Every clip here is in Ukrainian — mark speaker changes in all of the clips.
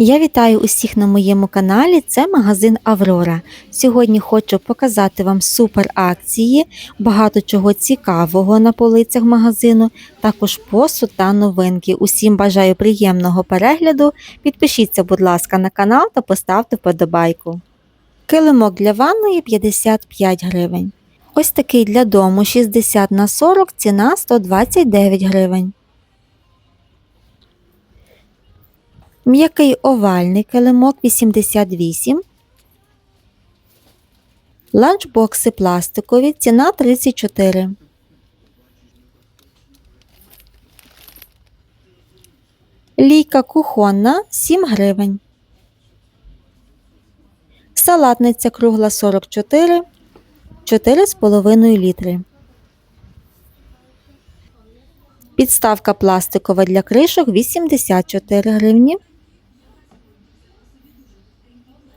Speaker 1: Я вітаю усіх на моєму каналі. Це магазин Аврора. Сьогодні хочу показати вам супер акції, багато чого цікавого на полицях магазину, також посуд та новинки. Усім бажаю приємного перегляду. Підпишіться, будь ласка, на канал та поставте вподобайку. Килимок для ванної 55 гривень. Ось такий для дому 60 на 40, ціна 129 гривень. М'який овальний килимок 88. Ланчбокси пластикові. Ціна 34. Лійка кухонна 7 гривень. Салатниця кругла 44. 4,5 літри. Підставка пластикова для кришок 84 гривні.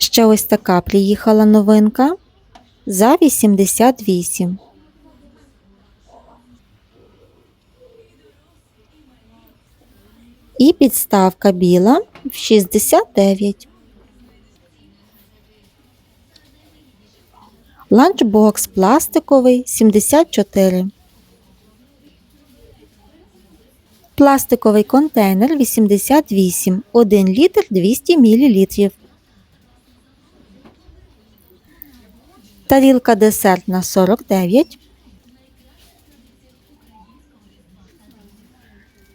Speaker 1: Ще ось така приїхала новинка за 88. І підставка біла в 69. Ланчбокс пластиковий 74. Пластиковий контейнер 88, 1 літр 200 мл. Тарілка десертна 49.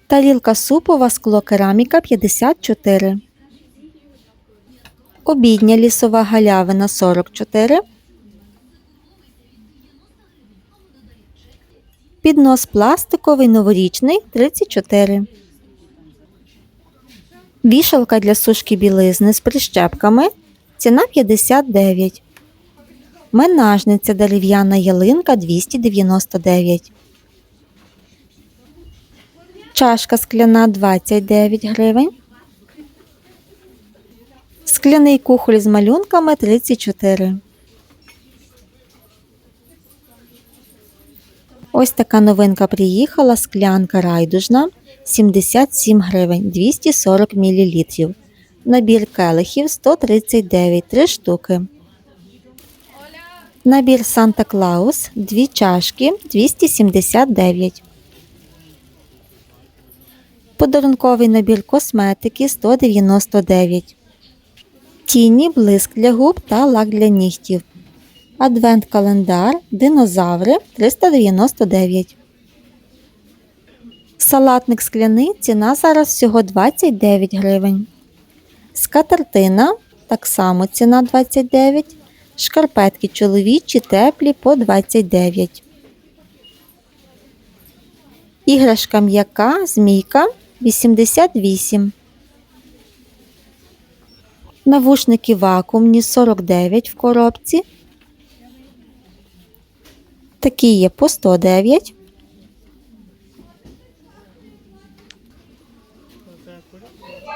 Speaker 1: Тарілка супова склокераміка 54. Обідня лісова галявина 44. Піднос пластиковий новорічний 34. Вішалка для сушки білизни з прищепками. Ціна 59. Менажниця дерев'яна ялинка 299. Чашка скляна 29 гривень. Скляний кухоль з малюнками 34. Ось така новинка приїхала. Склянка райдужна 77 гривень 240 мл. Набір келихів 139 3 штуки. Набір Санта Клаус 2 чашки 279. Подарунковий набір косметики 199. Тіні, блиск для губ та лак для нігтів. Адвент-календар, динозаври 399. Салатник скляний ціна зараз всього 29 гривень. Скатертина так само ціна 29. Шкарпетки чоловічі теплі по 29. Іграшка м'яка змійка 88. Навушники вакуумні 49 в коробці. Такі є по 109.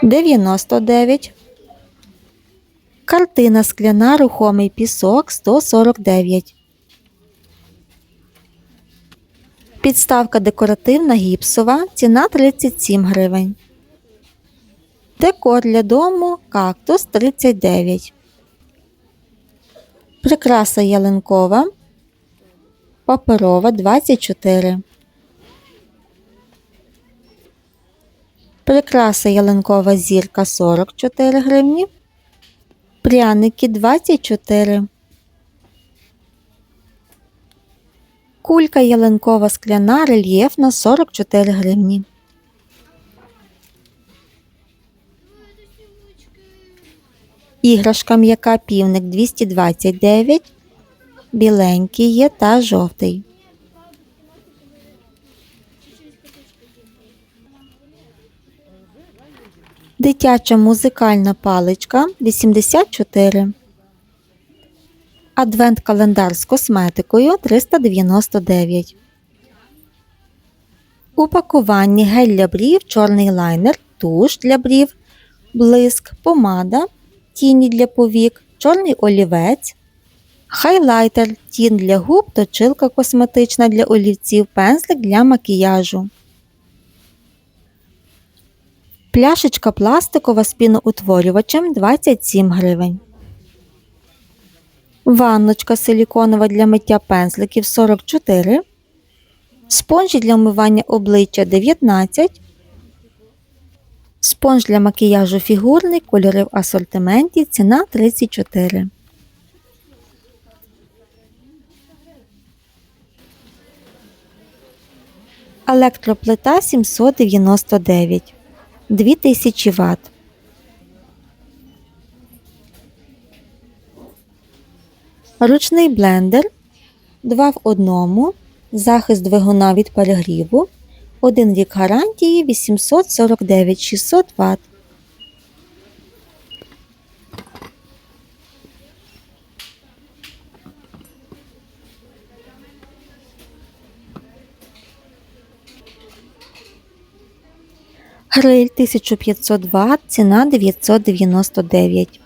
Speaker 1: Дев'яносто дев'ять. Картина скляна рухомий пісок 149. Підставка декоративна гіпсова. Ціна 37 гривень. Декор для дому кактус 39. Прикраса ялинкова. Паперова 24. Прикраса ялинкова зірка 44 гривні. Пряники 24. Кулька ялинкова скляна рельєфна 44 гривні. Іграшка м'яка півник 229. Біленький є та жовтий. Дитяча музикальна паличка 84. Адвент-календар з косметикою 399. Упакування гель для брів, чорний лайнер, туш для брів, блиск, помада, тіні для повік, чорний олівець, хайлайтер, тін для губ, точилка косметична для олівців, пензлик для макіяжу. Пляшечка пластикова з піноутворювачем 27 гривень. Ванночка силіконова для миття пензликів 44. Спонжі для вмивання обличчя 19. Спонж для макіяжу фігурний, кольори в асортименті, ціна 34. Електроплита 799 2000 Вт. Ручний блендер 2 в 1, захист двигуна від перегріву, 1 рік гарантії 849 600 Вт. Гриль 1500 Вт, ціна 999.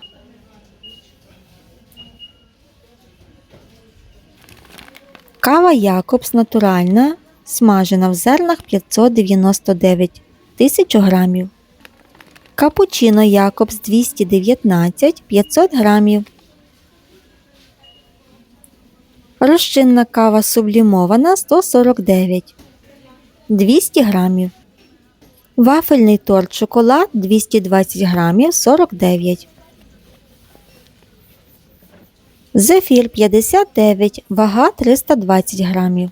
Speaker 1: Кава Якобс натуральна, смажена в зернах 599 1000 грамів. Капучино Якобс 219 500 грамів. Розчинна кава сублімована 149 200 грамів. Вафельний торт шоколад 220 грамів 49. Зефір 59, вага 320 грамів.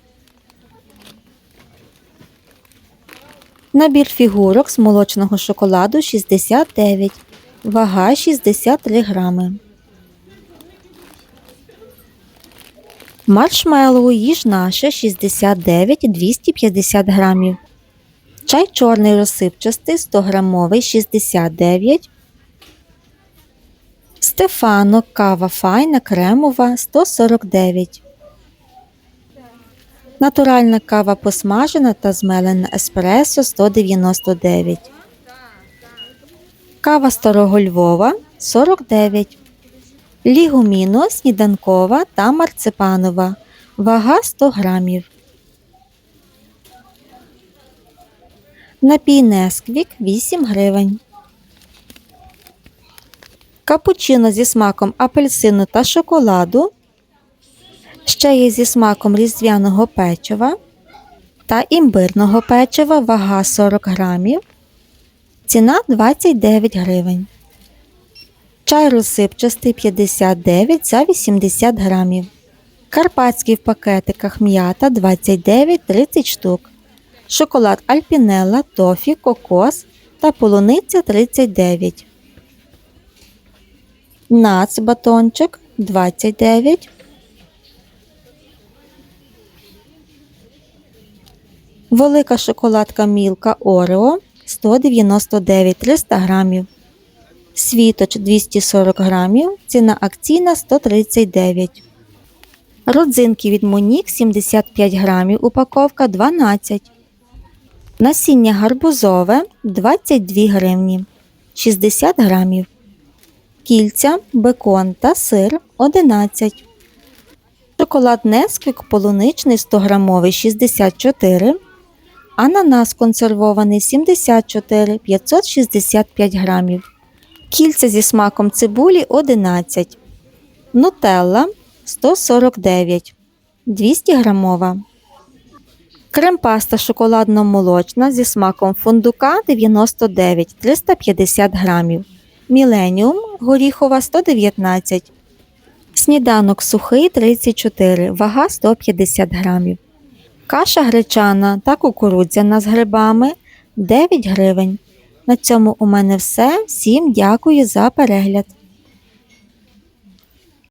Speaker 1: Набір фігурок з молочного шоколаду 69, вага 63 грами. Маршмеллоу їж наше 69 250 грамів. Чай чорний розсипчастий 100 грамовий 69. Стефано кава файна кремова 149. Натуральна кава посмажена та змелена еспресо 199. Кава старого Львова 49. Лігуміно сніданкова та марципанова. Вага 100 грамів. Напій Несквік 8 гривень. Капучино зі смаком апельсину та шоколаду. Ще є зі смаком різдвяного печива та імбирного печива, вага 40 грамів. Ціна 29 гривень. Чай розсипчастий 59 за 80 грамів. Карпатський в пакетиках м'ята 29-30 штук. Шоколад Альпінелла, тофі, кокос та полуниця 39. Нац батончик 29. Велика шоколадка Мілка Орео 199 300 грамів. Світоч 240 грамів. Ціна акційна 139. Родзинки від Монік 75 грамів. Упаковка 12. Насіння гарбузове 22 гривні. 60 грамів. Кільця, бекон та сир 11. Шоколад Несквік полуничний 100 грамовий 64. Ананас консервований 74 565 грамів. Кільця зі смаком цибулі 11. Нутелла 149 200 грамова. Крем-паста шоколадно-молочна зі смаком фундука 99 350 грамів. Міленіум горіхова 119. Сніданок сухий 34, вага 150 грамів. Каша гречана та кукурудзяна з грибами 9 гривень. На цьому у мене все. Всім дякую за перегляд.